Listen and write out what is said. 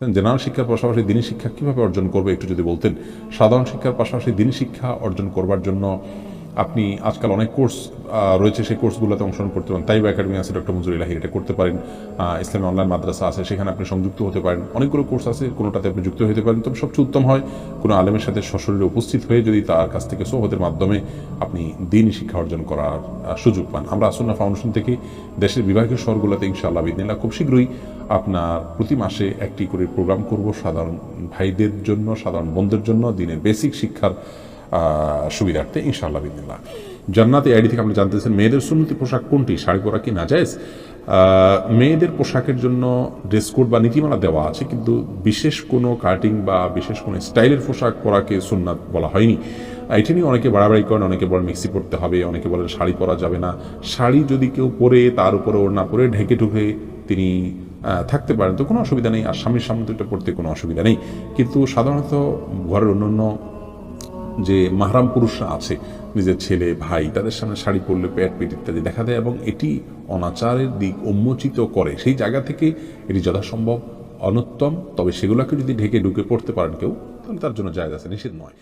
General শিক্ষার পাশাপাশি দিনী শিক্ষা কীভাবে অর্জন করবে, একটু যদি বলতেন। সাধারণ শিক্ষার পাশাপাশি দিনী শিক্ষা অর্জন করবার জন্য আপনি আজকাল অনেক কোর্স রয়েছে, সেই কোর্সগুলোতে অংশগ্রহণ করতে পারেন। তাইব একাডেমি আছে ডক্টর মঞ্জুর ইলাহি এটা করতে পারেন। ইসলামী অনলাইন মাদ্রাসা আছে, সেখানে আপনি সংযুক্ত হতে পারেন। অনেকগুলো কোর্স আছে, কোনোটাতে আপনি যুক্ত হতে পারেন। তবে সবচেয়ে উত্তম হয়, কোনো আলেমের সাথে সশরীরে উপস্থিত হয়ে যদি তার কাছ থেকে সোহতের মাধ্যমে আপনি দিনই শিক্ষা অর্জন করার সুযোগ পান। আমরা আসুন্না ফাউন্ডেশন থেকে দেশের বিভাগীয় শহরগুলোতে ইনশাআল্লাহ, বিদিনিল্লাহ, খুব শীঘ্রই আপনার প্রতি মাসে একটি করে প্রোগ্রাম করব সাধারণ ভাইদের জন্য, সাধারণ বোনদের জন্য, দিনের বেসিক শিক্ষার সুবিধার্থে ইনশাআল্লাহ বিদিনিল্লাহ। জান্নাতে আইডি থেকে আপনি জানতেছেন মেয়েদের সুন্নতি পোশাক কোনটি? শাড়ি পরা কি না আহ, মেয়েদের পোশাকের জন্য ড্রেস কোড বা নীতিমালা দেওয়া আছে কিন্তু বিশেষ কোনো কাটিং বা বিশেষ কোনো স্টাইলের পোশাক পরাকে সুন্নাত বলা হয়নি। এটা নিয়ে অনেকে বাড়াবাড়ি করেন অনেকে বলেন মিক্সি পরতে হবে অনেকে বলেন শাড়ি পরা যাবে না। শাড়ি যদি কেউ পরে তার উপরে ওড়না পরে ঢেকে ঢুকে তিনি থাকতে পারেন তো কোনো অসুবিধা নেই। আর স্বামীর সামনে এটা পড়তে কোনো অসুবিধা নেই। কিন্তু সাধারণত ঘরের অন্যান্য যে মাহরাম পুরুষরা আছে, নিজের ছেলে, ভাই, তাদের সামনে শাড়ি পরলে পেট পেট ইত্যাদি দেখা দেয় এবং এটি অনাচারের দিক উন্মোচিত করে। সেই জায়গা থেকে এটি যথাসম্ভব অনুত্তম, তবে সেগুলোকে যদি ঢেকে ঢুকে পড়তে পারেন কেউ, তাহলে তার জন্য জায়গা আছে, নিষেধ নয়।